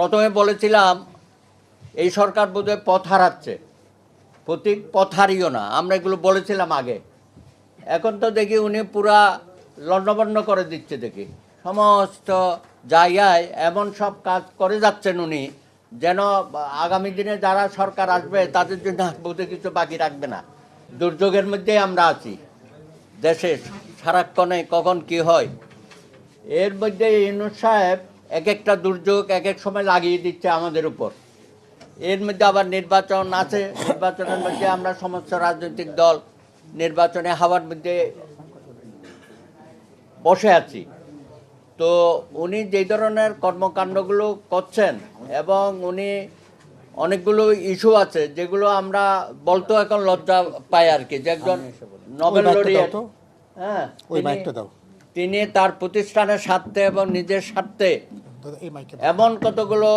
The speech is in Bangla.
প্রথমে বলেছিলাম, এই সরকার বোধহয় পথ হারাচ্ছে। প্রতীক পথ হারিও না, আমরা এগুলো বলেছিলাম আগে। এখন তো দেখি উনি পুরা লণ্ডভণ্ড করে দিচ্ছে দেখি। সমস্ত জায়গায় এমন সব কাজ করে যাচ্ছেন উনি, যেন আগামী দিনে যারা সরকার আসবে, তাদের জন্য বোধহয় কিছু বাকি রাখবে না। দুর্যোগের মধ্যেই আমরা আছি। দেশে সারাক্ষণে কখন কি হয়? এর মধ্যে ইউনুস সাহেব এক একটা দুর্যোগ এক এক সময় লাগিয়ে দিচ্ছে আমাদের উপর। এর মধ্যে আবার নির্বাচন আছে নির্বাচনের মধ্যে আমরা সমস্ত রাজনৈতিক দল নির্বাচনে হাওয়ার মধ্যে বসে আছি। তো উনি যেই ধরনের কর্মকাণ্ডগুলো করছেন এবং উনি অনেকগুলো ইস্যু আছে যেগুলো আমরা বলতো এখন লজ্জা পাই আর কি। যে একজন নোবেল লরিয়েট হ্যাঁ তিনি- তার প্রতিষ্ঠানের স্বার্থে এবং নিজের স্বার্থে এমন কতগুলো